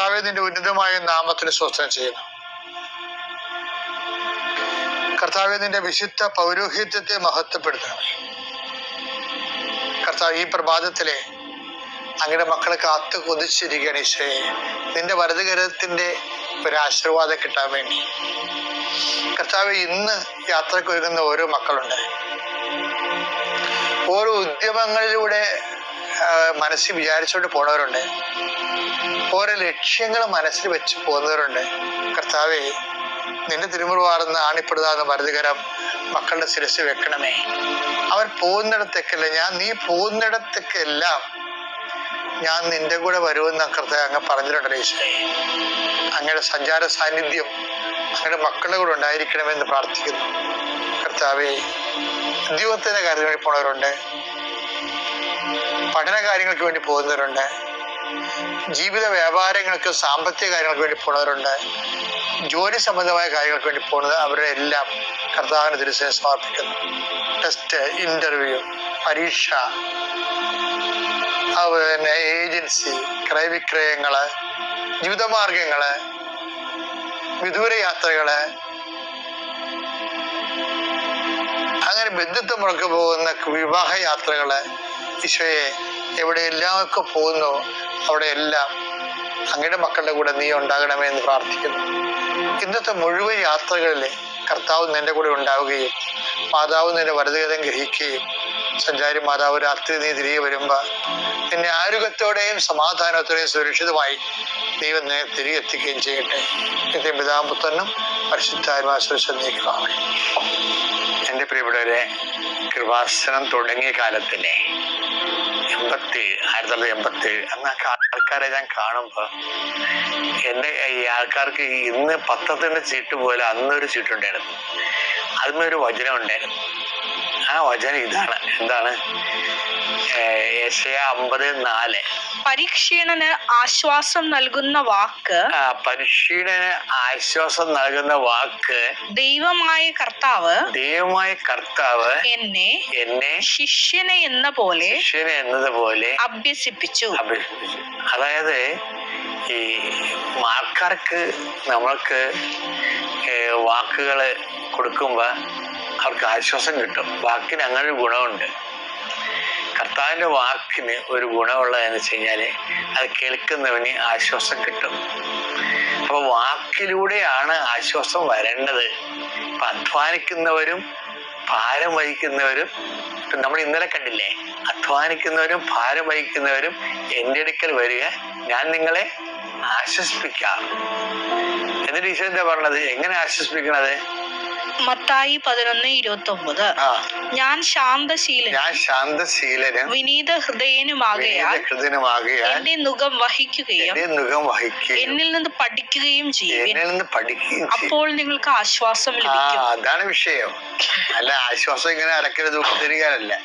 കർത്താവെ നിന്റെ ഉന്നതമായ നാമത്തിന് സ്വസ്ഥം ചെയ്യുന്നു. കർത്താവെ നിന്റെ വിശുദ്ധ പൗരോഹിത്യത്തെ മഹത്വപ്പെടുത്തണം കർത്താവ് ഈ പ്രഭാതത്തിലെ അങ്ങയുടെ മക്കളെ കാത്തു കൊതിച്ചിരിക്കുകയാണ് ഈശോയെ. നിന്റെ വലതുകരത്തിന്റെ ഒരു ആശീർവാദം കിട്ടാൻ വേണ്ടി. കർത്താവ് ഇന്ന് യാത്രയ്ക്ക് ഒരുങ്ങുന്ന ഓരോ മക്കളുണ്ട്. ഓരോ ഉദ്യമങ്ങളിലൂടെ മനസ്സിൽ വിചാരിച്ചുകൊണ്ട് പോണവരുണ്ട്. ഓരോ ലക്ഷ്യങ്ങൾ മനസ്സിൽ വെച്ച് പോകുന്നവരുണ്ട്. കർത്താവെ നിന്റെ തിരുമുറുവാർന്ന് ആണിപ്പെടുതാന്ന് മരുതുകരം മക്കളുടെ ശിരസ് വെക്കണമേ. അവർ പോകുന്നിടത്തേക്കല്ല ഞാൻ നീ പോകുന്നിടത്തേക്കെല്ലാം ഞാൻ നിന്റെ കൂടെ വരുമെന്ന് കർത്താവ് അങ്ങ് പറഞ്ഞിട്ടുണ്ട് അങ്ങയുടെ സഞ്ചാര സാന്നിധ്യം അങ്ങയുടെ മക്കളുടെ കൂടെ ഉണ്ടായിരിക്കണമെന്ന് പ്രാർത്ഥിക്കുന്നു. കർത്താവെ ഉദ്യോഗത്തിന്റെ കാര്യത്തിന് വേണ്ടി പോണവരുണ്ട്. പഠന കാര്യങ്ങൾക്ക് വേണ്ടി പോകുന്നവരുണ്ട്. ജീവിത വ്യാപാരങ്ങൾക്ക് സാമ്പത്തിക കാര്യങ്ങൾക്ക് വേണ്ടി പോണവരുണ്ട്. ജോലി സംബന്ധമായ കാര്യങ്ങൾക്ക് വേണ്ടി പോകുന്നത് അവരെ എല്ലാം കർത്താവിന് തിരുസേന സമർപ്പിക്കുന്നു. ടെസ്റ്റ് ഇന്റർവ്യൂ പരീക്ഷ തന്നെ ഏജൻസി ക്രയവിക്രയങ്ങൾ ജീവിതമാർഗങ്ങൾ വിദൂര യാത്രകൾ അങ്ങനെ ബന്ധുത്വം മുടക്കി പോകുന്ന വിവാഹ യാത്രകൾ ഈശോയെ എവിടെ എല്ലാവർക്കും പോകുന്നു. അവിടെയെല്ലാം അങ്ങയുടെ മക്കളുടെ കൂടെ നീ ഉണ്ടാകണമേ എന്ന് പ്രാർത്ഥിക്കുന്നു. ഇന്നത്തെ മുഴുവൻ യാത്രകളിലെ കർത്താവ് നിന്റെ കൂടെ ഉണ്ടാവുകയും മാതാവ് നിന്റെ വലതുകരം ഗ്രഹിക്കുകയും സഞ്ചാരി മാതാവ് രാത്രി നീ തിരികെ വരുമ്പോൾ നിന്നെ ആരോഗ്യത്തോടെയും സമാധാനത്തോടെയും സുരക്ഷിതമായി ദൈവം നിന്നെ തിരികെ എത്തിക്കുകയും ചെയ്യട്ടെ. നിത്യം പിതാമ്പുത്തനും പരിശുദ്ധാത്മാശ്വസം നീക്കുവാമേ എന്റെ പ്രിയപ്പെട്ടവരെ കൃപാസനം തുടങ്ങിയ കാലത്തിലെ എൺപത്തി ആയിരത്തി തൊള്ളായിരത്തി എൺപത്തി ഏഴ് അന്നൊക്കെ ആൾക്കാരെ ഞാൻ കാണുമ്പോൾ എന്റെ ഈ ആൾക്കാർക്ക് ഇന്ന് പത്രത്തിന്റെ ചീട്ട് പോലെ അന്നൊരു ചീട്ടുണ്ടായിരുന്നു. അതിന്മേൽ ഒരു വചനം ഉണ്ടായിരുന്നു. ആ വചനം ഇതാണ്. എന്താണ്? അമ്പത് നാല്. പരീക്ഷീണന് ആശ്വാസം നൽകുന്ന വാക്ക് പരീക്ഷീണന് ആശ്വാസം നൽകുന്ന വാക്ക് ദൈവമായ കർത്താവ് ദൈവമായ കർത്താവ് എന്നെ എന്നെ ശിഷ്യനെ എന്ന പോലെ ശിഷ്യനെ എന്നതുപോലെ അഭ്യസിപ്പിച്ചു. അതായത് ഈ ആൾക്കാർക്ക് നമ്മൾക്ക് വാക്കുകൾ കൊടുക്കുമ്പോൾ അവർക്ക് ആശ്വാസം കിട്ടും. വാക്കിന് അങ്ങനെ ഒരു ഗുണമുണ്ട്. കർത്താവിന്റെ വാക്കിന് ഒരു ഗുണമുള്ളതെന്ന് വെച്ച് കഴിഞ്ഞാൽ അത് കേൾക്കുന്നവന് ആശ്വാസം കിട്ടും. അപ്പോൾ വാക്കിലൂടെയാണ് ആശ്വാസം വരേണ്ടത്. അപ്പം അധ്വാനിക്കുന്നവരും ഭാരം വഹിക്കുന്നവരും ഇപ്പം നമ്മൾ ഇന്നലെ കണ്ടില്ലേ? അധ്വാനിക്കുന്നവരും ഭാരം വഹിക്കുന്നവരും എന്റെ അടുക്കൽ വരിക ഞാൻ നിങ്ങളെ ആശ്വസിപ്പിക്കാം. എന്നിട്ട് ഈശോ എന്താ പറഞ്ഞത്? എങ്ങനെ ആശ്വസിപ്പിക്കണത്? മത്തായി പതിനൊന്ന് ഇരുപത്തി ഒമ്പത് ഞാൻ ശാന്തശീലൻ. ഞാൻ ശാന്തശീലനും വിനീത ഹൃദയനുമാകയാൽ ഹൃദയനുമാകയാൽ എന്റെ മുഖം വഹിക്കുകയും മുഖം വഹിക്കുകയും എന്നിൽ നിന്ന് പഠിക്കുകയും ചെയ്യും. എന്നിൽ നിന്ന് പഠിക്കുകയും അപ്പോൾ നിങ്ങൾക്ക് ആശ്വാസം ലഭിക്കും. അതാണ് വിഷയം. അല്ല ആശ്വാസം ഇങ്ങനെ അരക്കരുത് തരികയല്ല.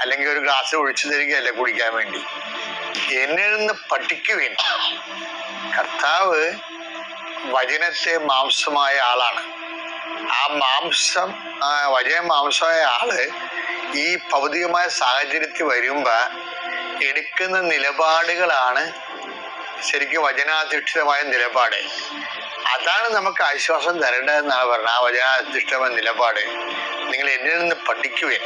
അല്ലെങ്കിൽ ഒരു ഗ്ലാസ് ഒഴിച്ചു തരികയല്ല കുടിക്കാൻ വേണ്ടി. എന്നിൽ നിന്ന് പഠിക്കുവിൻ. കർത്താവ് വചനത്തെ മാംസമായ ആളാണ്. ആ മാംസം വലിയ മാംസമായ ആൾ ഈ ഭൗതികമായ സാഹചര്യത്തിൽ വരുമ്പോ എടുക്കുന്ന നിലപാടുകളാണ് ശരിക്കും വചനാധിഷ്ഠിതമായ നിലപാട്. അതാണ് നമുക്ക് ആശ്വാസം തരേണ്ടതെന്നാണ് പറഞ്ഞത് ആ വചനാധിഷ്ഠിതമായ നിലപാട്. നിങ്ങൾ എന്നിൽ നിന്ന് പഠിക്കുകയും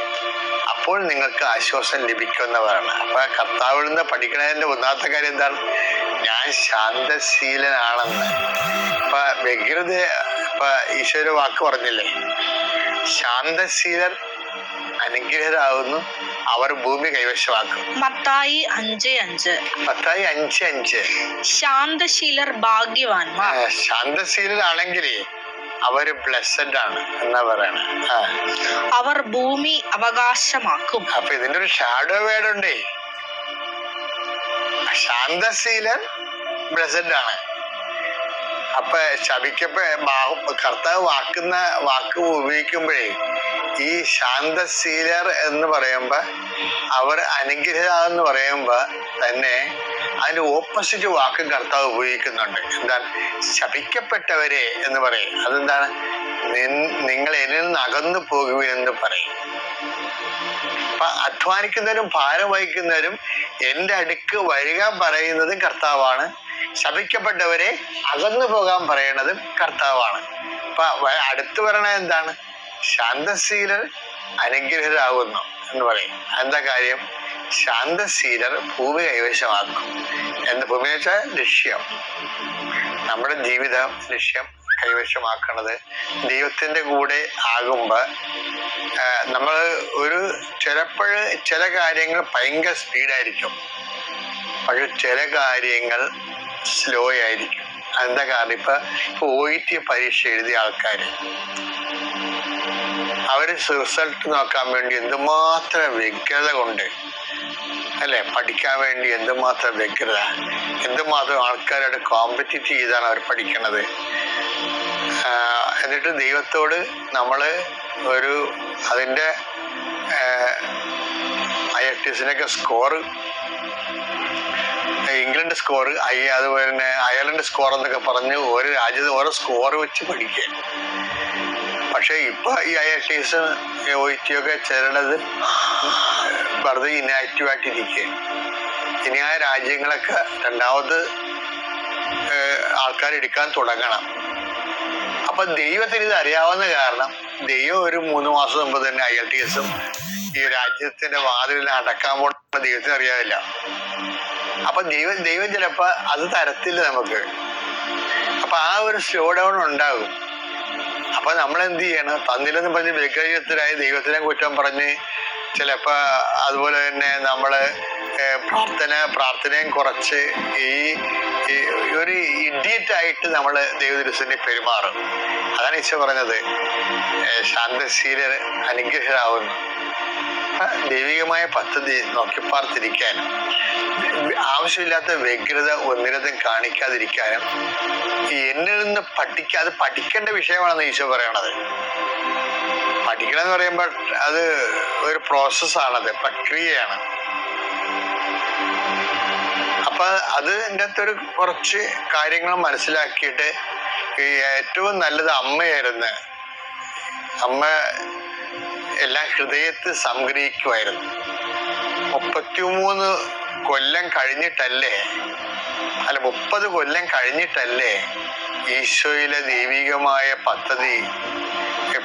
അപ്പോൾ നിങ്ങൾക്ക് ആശ്വാസം ലഭിക്കുമെന്ന് പറയണം. അപ്പൊ കർത്താവിൽ നിന്ന് പഠിക്കണതിന്റെ ഒന്നാമത്തെ കാര്യം എന്താണ്? ഞാൻ ശാന്തശീലനാണെന്ന്. അപ്പൊ വ്യഗ്രത ഇപ്പൊ ഈശ്വര വാക്ക് പറഞ്ഞില്ലേ? ശാന്തശീലർ അനുഗ്രഹരാകുന്നു അവർ ഭൂമി കൈവശമാക്കും. മത്തായി അഞ്ച് അഞ്ച്. മത്തായി അഞ്ച് അഞ്ച്. ശാന്തശീലർ ഭാഗ്യവാന്മാർ. ശാന്തശീലരാണെങ്കിൽ അവർ ബ്ലെസ്സഡ് ആണ് എന്നാ പറയണ. അവർ ഭൂമി അവകാശമാക്കും. അപ്പൊ ഇതിന്റെ ഒരു ഷാഡോ വേർഡ് ഉണ്ടേ ശാന്തശീലൻ ബ്ലെസ്സഡ് ആണ് അപ്പൊ ശപിക്കപ്പെ കർത്താവ് വാക്കുന്ന വാക്ക് ഉപയോഗിക്കുമ്പോഴേ ഈ ശാന്തശീലർ എന്ന് പറയുമ്പോ അവർ എന്ന് പറയുമ്പോ തന്നെ അതിന്റെ ഓപ്പോസിറ്റ് വാക്ക് കർത്താവ് ഉപയോഗിക്കുന്നുണ്ട്. എന്താണ്? ശപിക്കപ്പെട്ടവരെ എന്ന് പറയും. അതെന്താണ്? നിങ്ങൾ എന്നിൽ നിന്ന് അകന്നു പോകുമെന്ന് പറയും. അപ്പൊ അധ്വാനിക്കുന്നവരും ഭാരം വഹിക്കുന്നവരും എന്റെ അടുക്ക് വരിക പറയുന്നത് കർത്താവാണ്. ശപിക്കപ്പെട്ടവരെ അകന്നു പോകാൻ പറയണതും കർത്താവാണ്. അപ്പൊ അടുത്തു പറയണത് എന്താണ്? ശാന്തശീലർ അനുഗ്രഹരാകുന്നു എന്ന് പറയും. എന്താ കാര്യം? ശാന്തശീലർ ഭൂമി കൈവശമാക്കും. എന്ന് ഭൂമി വെച്ചാൽ ലക്ഷ്യം. നമ്മുടെ ജീവിതം ലക്ഷ്യം കൈവശമാക്കണത് ദൈവത്തിന്റെ കൂടെ ആകുമ്പോ നമ്മൾ ഒരു ചിലപ്പോൾ ചില കാര്യങ്ങൾ ഭയങ്കര സ്പീഡായിരിക്കും. പക്ഷെ ചില കാര്യങ്ങൾ സ്ലോ ആയിരിക്കും. എന്താ കാരണം? ഇപ്പൊ ഇപ്പൊ ഒ ടി പരീക്ഷ എഴുതിയ ആൾക്കാർ അവർ റിസൾട്ട് നോക്കാൻ വേണ്ടി എന്തുമാത്രം വ്യഗ്രത കൊണ്ട് അല്ലെ? പഠിക്കാൻ വേണ്ടി എന്തുമാത്രം വ്യഗ്രത എന്തുമാത്രം ആൾക്കാരോട് കോമ്പറ്റീറ്റ് ചെയ്താണ് അവർ പഠിക്കണത്. എന്നിട്ട് ദൈവത്തോട് നമ്മൾ ഒരു അതിന്റെ ഐ എഫ് ടി എസിനൊക്കെ സ്കോറ് ഇംഗ്ലണ്ട് സ്കോർ ഐ അതുപോലെ തന്നെ അയർലൻഡ് സ്കോർ എന്നൊക്കെ പറഞ്ഞ് ഓരോ രാജ്യത്ത് ഓരോ സ്കോർ വെച്ച് പഠിക്കുക. പക്ഷേ ഇപ്പൊ ഈ ഐ എസ് ഒ ടി ഒക്കെ ചെല്ലണത് വെറുതെ ഇനാക്റ്റീവ് ആയിട്ടിരിക്കുക. ഇനി ആ രാജ്യങ്ങളൊക്കെ രണ്ടാമത് ആൾക്കാർ എടുക്കാൻ തുടങ്ങണം. അപ്പൊ ദൈവത്തിന് ഇത് അറിയാവുന്ന കാരണം ദൈവം ഒരു മൂന്ന് മാസം മുമ്പ് തന്നെ ഐ എൽ ടി എസും ഈ രാജ്യത്തിന്റെ വാതിലിൽ അടക്കാൻ പോകുന്ന ദൈവത്തിന് അറിയാതില്ല. അപ്പൊ ദൈവം ദൈവം ചിലപ്പോ അത് തരത്തില്ല നമുക്ക്. അപ്പൊ ആ ഒരു സ്ലോ ഡൗൺ ഉണ്ടാകും. അപ്പൊ നമ്മൾ എന്ത് ചെയ്യണം? തന്നില്ലെന്ന് പറഞ്ഞ് വിഗ്രഹത്തിലായി ദൈവത്തിനെ കുറ്റം പറഞ്ഞ് ചിലപ്പോ അതുപോലെ തന്നെ നമ്മൾ പ്രാർത്ഥന പ്രാർത്ഥനയും കുറച്ച് ഈ ഒരു ഇഡിയറ്റ് ആയിട്ട് നമ്മൾ ദൈവദിവസത്തിന് പെരുമാറും. അതാണ് ഈശോ പറഞ്ഞത്. ശാന്തശീല അനുഗ്രഹരാകുന്നു ദൈവികമായ പദ്ധതി നോക്കി പാർത്തിരിക്കാനും. ആവശ്യമില്ലാത്ത വ്യഗ്രത ഒന്നിനതും കാണിക്കാതിരിക്കാനും എന്നിൽ നിന്ന് പഠിക്കാതെ പഠിക്കേണ്ട വിഷയമാണെന്ന് ഈശോ പറയണത്. പഠിക്കണം എന്ന് പറയുമ്പോൾ അത് ഒരു പ്രോസസ്സാണത് പ്രക്രിയയാണ്. അപ്പൊ അത് എന്റെ അകത്തൊരു കുറച്ച് കാര്യങ്ങൾ മനസ്സിലാക്കിയിട്ട് ഏറ്റവും നല്ലത് അമ്മയായിരുന്നു. അമ്മ എല്ലാം ഹൃദയത്തിൽ സംഗ്രഹിക്കുമായിരുന്നു. മുപ്പത്തിമൂന്ന് കൊല്ലം കഴിഞ്ഞിട്ടല്ലേ? അല്ല മുപ്പത് കൊല്ലം കഴിഞ്ഞിട്ടല്ലേ ഈശോയിലെ ദൈവികമായ പദ്ധതി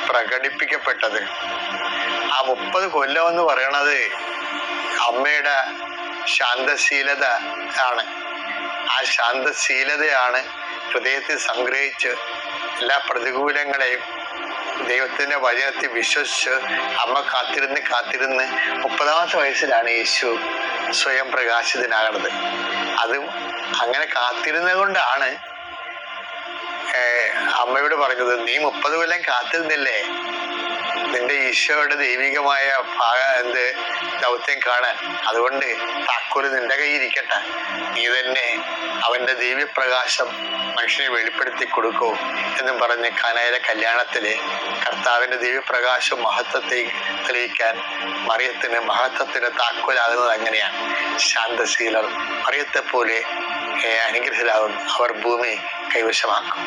പ്രകടിപ്പിക്കപ്പെട്ടത്? ആ മുപ്പത് കൊല്ലം എന്ന് പറയണത് അമ്മയുടെ ശാന്തശീലത ആണ്. ആ ശാന്തശീലതയാണ് ഹൃദയത്തിൽ സംഗ്രഹിച്ച് എല്ലാ പ്രതികൂലങ്ങളെയും ദൈവത്തിന്റെ വചനത്തിൽ വിശ്വസിച്ച് അമ്മ കാത്തിരുന്ന് കാത്തിരുന്ന് മുപ്പതാമത്തെ വയസ്സിലാണ് യേശു സ്വയം പ്രകാശിതനാകണത്. അതും അങ്ങനെ കാത്തിരുന്നത് കൊണ്ടാണ് അമ്മയോട് പറഞ്ഞത് നീ മുപ്പത് കൊല്ലം കാത്തിരുന്നില്ലേ? നിന്റെ ഈശോയുടെ ദൈവികമായ ഭാഗ എന്ത് ദൗത്യം കാണാൻ. അതുകൊണ്ട് താക്കോൽ നിന്റെ കയ്യിൽ ഇരിക്കട്ടെ നീ തന്നെ അവന്റെ ദിവ്യപ്രകാശം മനുഷ്യനെ വെളിപ്പെടുത്തി കൊടുക്കൂ എന്നും പറഞ്ഞ് കനയിലെ കല്യാണത്തിൽ കർത്താവിന്റെ ദിവ്യപ്രകാശം മഹത്വത്തെ തെളിയിക്കാൻ മറിയത്തിന് മഹത്വത്തിന് താക്കോലാകുന്നത് അങ്ങനെയാണ്. ശാന്തശീലർ മറിയത്തെ പോലെ അനുഗ്രഹരാകും അവർ ഭൂമി കൈവശമാക്കും.